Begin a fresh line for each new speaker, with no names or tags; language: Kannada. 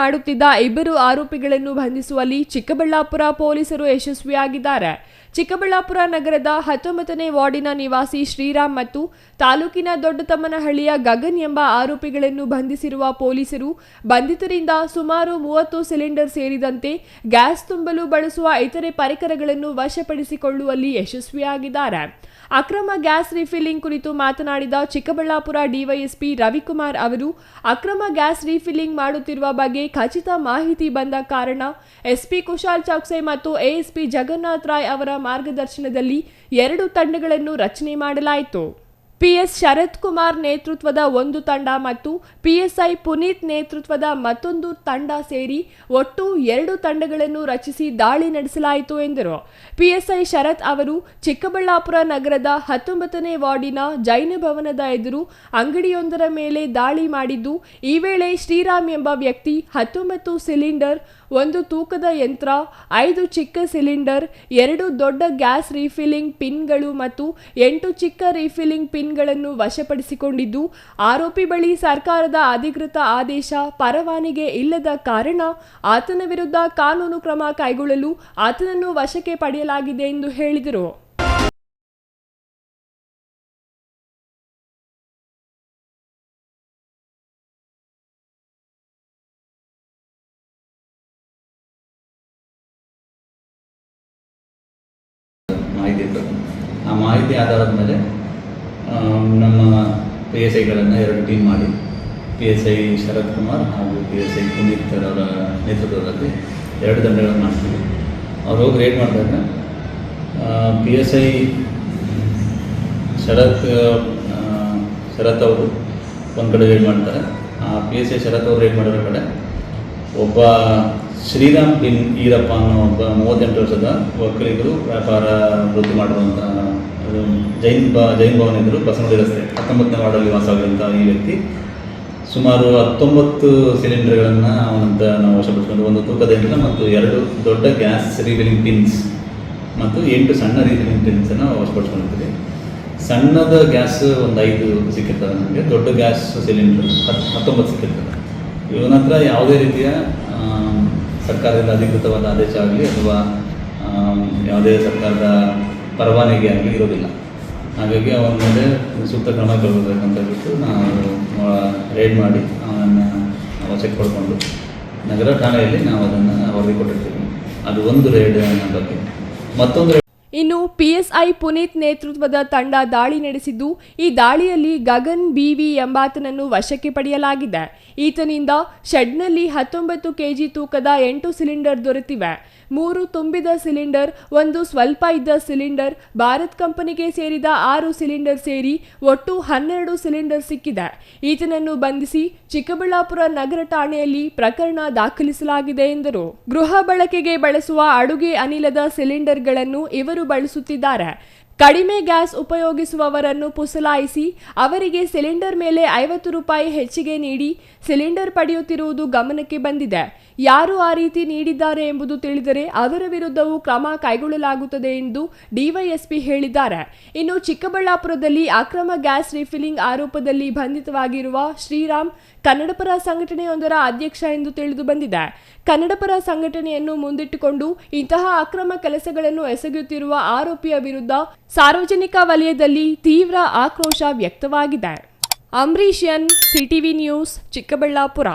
ಮಾಡುತ್ತಿದ್ದ ಇಬ್ಬರು ಆರೋಪಿಗಳನ್ನು ಬಂಧಿಸುವಲ್ಲಿ ಚಿಕ್ಕಬಳ್ಳಾಪುರ ಪೊಲೀಸರು ಯಶಸ್ವಿಯಾಗಿದ್ದಾರೆ. ಚಿಕ್ಕಬಳ್ಳಾಪುರ ನಗರದ ಹತ್ತೊಂಬತ್ತನೇ ವಾರ್ಡಿನ ನಿವಾಸಿ ಶ್ರೀರಾಮ್ ಮತ್ತು ತಾಲೂಕಿನ ದೊಡ್ಡತಮ್ಮನಹಳ್ಳಿಯ ಗಗನ್ ಎಂಬ ಆರೋಪಿಗಳನ್ನು ಬಂಧಿಸಿರುವ ಪೊಲೀಸರು ಬಂಧಿತರಿಂದ ಸುಮಾರು ಮೂವತ್ತು ಸಿಲಿಂಡರ್ ಸೇರಿದಂತೆ ಗ್ಯಾಸ್ ತುಂಬಲು ಬಳಸುವ ಇತರೆ ಪರಿಕರಗಳನ್ನು ವಶಪಡಿಸಿಕೊಳ್ಳುವಲ್ಲಿ ಯಶಸ್ವಿಯಾಗಿದ್ದಾರೆ. ಅಕ್ರಮ ಗ್ಯಾಸ್ ರಿಫಿಲ್ಲಿಂಗ್ ಕುರಿತು ಮಾತನಾಡಿದ ಚಿಕ್ಕಬಳ್ಳಾಪುರ ಡಿವೈಎಸ್ಪಿ ರವಿಕುಮಾರ್ ಅವರು, ಅಕ್ರಮ ಗ್ಯಾಸ್ ರಿಫಿಲ್ಲಿಂಗ್ ಮಾಡುತ್ತಿರುವ ಬಗ್ಗೆ ಖಚಿತ ಮಾಹಿತಿ ಬಂದ ಕಾರಣ ಎಸ್ಪಿ ಕುಶಾಲ್ ಚೌಕ್ಸೆ ಮತ್ತು ಎಎಸ್ಪಿ ಜಗನ್ನಾಥ್ ರಾಯ್ ಅವರ ಮಾರ್ಗದರ್ಶನದಲ್ಲಿ ಎರಡು ತಂಡಗಳನ್ನು ರಚನೆ ಮಾಡಲಾಯಿತು. ಪಿಎಸ್ ಶರತ್ ಕುಮಾರ್ ನೇತೃತ್ವದ ಒಂದು ತಂಡ ಮತ್ತು ಪಿಎಸ್ಐ ಪುನೀತ್ ನೇತೃತ್ವದ ಮತ್ತೊಂದು ತಂಡ ಸೇರಿ ಒಟ್ಟು ಎರಡು ತಂಡಗಳನ್ನು ರಚಿಸಿ ದಾಳಿ ನಡೆಸಲಾಯಿತು ಎಂದರು. ಪಿಎಸ್ಐ ಶರತ್ ಅವರು ಚಿಕ್ಕಬಳ್ಳಾಪುರ ನಗರದ ಹತ್ತೊಂಬತ್ತನೇ ವಾರ್ಡಿನ ಜೈನ ಭವನದ ಎದುರು ಅಂಗಡಿಯೊಂದರ ಮೇಲೆ ದಾಳಿ ಮಾಡಿದ್ದು, ಈ ವೇಳೆ ಶ್ರೀರಾಮ್ ಎಂಬ ವ್ಯಕ್ತಿ ಹತ್ತೊಂಬತ್ತು ಸಿಲಿಂಡರ್, ಒಂದು ತೂಕದ ಯಂತ್ರ, ಐದು ಚಿಕ್ಕ ಸಿಲಿಂಡರ್, ಎರಡು ದೊಡ್ಡ ಗ್ಯಾಸ್ ರೀಫಿಲ್ಲಿಂಗ್ ಪಿನ್ಗಳು ಮತ್ತು ಎಂಟು ಚಿಕ್ಕ ರೀಫಿಲ್ಲಿಂಗ್ ಪಿನ್ಗಳನ್ನು ವಶಪಡಿಸಿಕೊಂಡಿದ್ದು, ಆರೋಪಿ ಬಳಿ ಸರ್ಕಾರದ ಅಧಿಕೃತ ಆದೇಶ ಪರವಾನಿಗೆ ಇಲ್ಲದ ಕಾರಣ ಆತನ ವಿರುದ್ಧ ಕಾನೂನು ಕ್ರಮ ಕೈಗೊಳ್ಳಲು ಆತನನ್ನು ವಶಕ್ಕೆ ಪಡೆಯಲಾಗಿದೆ ಎಂದು ಹೇಳಿದರು.
ಮಾಹಿತಿ ಆಧಾರದ ಮೇಲೆ ನಮ್ಮ ಪಿ ಎಸ್ ಐಗಳನ್ನು ಎರಡು ಟೀಮ್ ಮಾಡಿ. P S I Sharath Kumar ಹಾಗೂ ಪಿ ಎಸ್ ಐ ಪುನೀತ್ ಅವರ ನೇತೃತ್ವದಲ್ಲಿ ಎರಡು ತಂಡಗಳನ್ನು ಮಾಡ್ತೀವಿ. ಅವ್ರು ಹೋಗಿ ರೇಟ್ ಮಾಡಿದಾಗ P S I Sharath Sharath ಅವರು ಒಂದು ಕಡೆ ರೇಡ್ ಮಾಡ್ತಾರೆ. ಆ, ಪಿ ಎಸ್ ಐ ಶರತ್ ಅವರು ರೇಡ್ ಮಾಡಿರೋ ಕಡೆ ಒಬ್ಬ ಶ್ರೀರಾಮ್ ಬಿನ್ ಈರಪ್ಪ ಅನ್ನೋ ಒಬ್ಬ ಮೂವತ್ತೆಂಟು ವರ್ಷದ ಒಕ್ಕಲಿಗರು ವ್ಯಾಪಾರ ವೃದ್ಧಿ ಮಾಡಿರುವಂಥ ಅದು ಜೈನ್ ಬ, ಜೈನ್ ಭವನ ಎದುರು ಬಸವನಗುಡಿ ರಸ್ತೆ, ಹತ್ತೊಂಬತ್ತನೇ ವಾರ್ಡಲ್ಲಿ ವಾಸವಾಗಿರುವಂಥ ಈ ವ್ಯಕ್ತಿ. ಸುಮಾರು ಹತ್ತೊಂಬತ್ತು ಸಿಲಿಂಡರ್ಗಳನ್ನು ಅವನಂತ ನಾವು ವಶಪಡಿಸ್ಕೊಂಡು ಒಂದು ತೂಕದ ಯಂತ್ರ ಮತ್ತು ಎರಡು ದೊಡ್ಡ ಗ್ಯಾಸ್ ರೀಫಿಲಿಂಗ್ ಪಿನ್ಸ್ ಮತ್ತು ಎಂಟು ಸಣ್ಣ ರೀಫಿಲಿಂಗ್ ಪಿನ್ಸನ್ನು ವಶಪಡಿಸ್ಕೊಂಡಿರ್ತೀವಿ. ಸಣ್ಣದ ಗ್ಯಾಸ್ ಒಂದು ಐದು ಸಿಕ್ಕಿರ್ತದೆ ನಮಗೆ, ದೊಡ್ಡ ಗ್ಯಾಸ್ ಸಿಲಿಂಡರ್ ಹತ್ತು ಹತ್ತೊಂಬತ್ತು ಸಿಕ್ಕಿರ್ತದೆ ಇವನ ಹತ್ರ ಯಾವುದೇ ರೀತಿಯ ಸರ್ಕಾರದಿಂದ ಅಧಿಕೃತವಾದ ಆದೇಶ ಆಗಲಿ ಅಥವಾ ಯಾವುದೇ ಸರ್ಕಾರದ ಪರವಾನಗಿ ಆಗಲಿ ಇರೋದಿಲ್ಲ. ಹಾಗಾಗಿ ಅವನ ಮೇಲೆ ಸೂಕ್ತ ಕ್ರಮ ಕೈಗೊಳ್ಳಬೇಕಂತ ಹೇಳ್ಬಿಟ್ಟು ನಾವು ರೈಡ್ ಮಾಡಿ ಅವನನ್ನು ವಶಕ್ಕೆ ಪಡ್ಕೊಂಡು ನಗರ ಠಾಣೆಯಲ್ಲಿ ನಾವು ಅದನ್ನು ವರದಿ ಕೊಟ್ಟಿರ್ತೀವಿ. ಅದು ಒಂದು ರೇಡ್ ಬಗ್ಗೆ. ಮತ್ತೊಂದು
ಇನ್ನು ಪಿಎಸ್ಐ ಪುನೀತ್ ನೇತೃತ್ವದ ತಂಡ ದಾಳಿ ನಡೆಸಿದ್ದು, ಈ ದಾಳಿಯಲ್ಲಿ ಗಗನ್ ಬಿವಿ ಎಂಬಾತನನ್ನು ವಶಕ್ಕೆ ಪಡೆಯಲಾಗಿದೆ. ಈತನಿಂದ ಶೆಡ್ನಲ್ಲಿ ಹತ್ತೊಂಬತ್ತು ಕೆಜಿ ತೂಕದ ಎಂಟು ಸಿಲಿಂಡರ್ ದೊರೆತಿವೆ. ಮೂರು ತುಂಬಿದ ಸಿಲಿಂಡರ್, ಒಂದು ಸ್ವಲ್ಪ ಇದ್ದ ಸಿಲಿಂಡರ್, ಭಾರತ್ ಕಂಪನಿಗೆ ಸೇರಿದ ಆರು ಸಿಲಿಂಡರ್ ಸೇರಿ ಒಟ್ಟು ಹನ್ನೆರಡು ಸಿಲಿಂಡರ್ ಸಿಕ್ಕಿದೆ. ಈತನನ್ನು ಬಂಧಿಸಿ ಚಿಕ್ಕಬಳ್ಳಾಪುರ ನಗರ ಠಾಣೆಯಲ್ಲಿ ಪ್ರಕರಣ ದಾಖಲಿಸಲಾಗಿದೆ ಎಂದರು. ಗೃಹ ಬಳಕೆಗೆ ಬಳಸುವ ಅಡುಗೆ ಅನಿಲದ ಸಿಲಿಂಡರ್ಗಳನ್ನು ಇವರು ಬಳಸುತ್ತಿದ್ದಾರೆ. ಕಡಿಮೆ ಗ್ಯಾಸ್ ಉಪಯೋಗಿಸುವವರನ್ನು ಪುಸಲಾಯಿಸಿ ಅವರಿಗೆ ಸಿಲಿಂಡರ್ ಮೇಲೆ ಐವತ್ತು ರೂಪಾಯಿ ಹೆಚ್ಚಿಗೆ ನೀಡಿ ಸಿಲಿಂಡರ್ ಪಡೆಯುತ್ತಿರುವುದು ಗಮನಕ್ಕೆ ಬಂದಿದೆ. ಯಾರು ಆ ರೀತಿ ನೀಡಿದ್ದಾರೆ ಎಂಬುದು ತಿಳಿದರೆ ಅವರ ವಿರುದ್ಧವೂ ಕ್ರಮ ಕೈಗೊಳ್ಳಲಾಗುತ್ತದೆ ಎಂದು ಡಿವೈಎಸ್ಪಿ ಹೇಳಿದ್ದಾರೆ. ಇನ್ನು ಚಿಕ್ಕಬಳ್ಳಾಪುರದಲ್ಲಿ ಅಕ್ರಮ ಗ್ಯಾಸ್ ರಿಫಿಲಿಂಗ್ ಆರೋಪದಲ್ಲಿ ಬಂಧಿತವಾಗಿರುವ ಶ್ರೀರಾಮ್ ಕನ್ನಡಪರ ಸಂಘಟನೆಯೊಂದರ ಅಧ್ಯಕ್ಷ ಎಂದು ತಿಳಿದು ಬಂದಿದೆ. ಕನ್ನಡಪರ ಸಂಘಟನೆಯನ್ನು ಮುಂದಿಟ್ಟುಕೊಂಡು ಇಂತಹ ಅಕ್ರಮ ಕೆಲಸಗಳನ್ನು ಎಸಗುತ್ತಿರುವ ಆರೋಪಿಯ ವಿರುದ್ಧ ಸಾರ್ವಜನಿಕ ವಲಯದಲ್ಲಿ ತೀವ್ರ ಆಕ್ರೋಶ ವ್ಯಕ್ತವಾಗಿದೆ. Ambareesh N CTV news Chikkaballapur.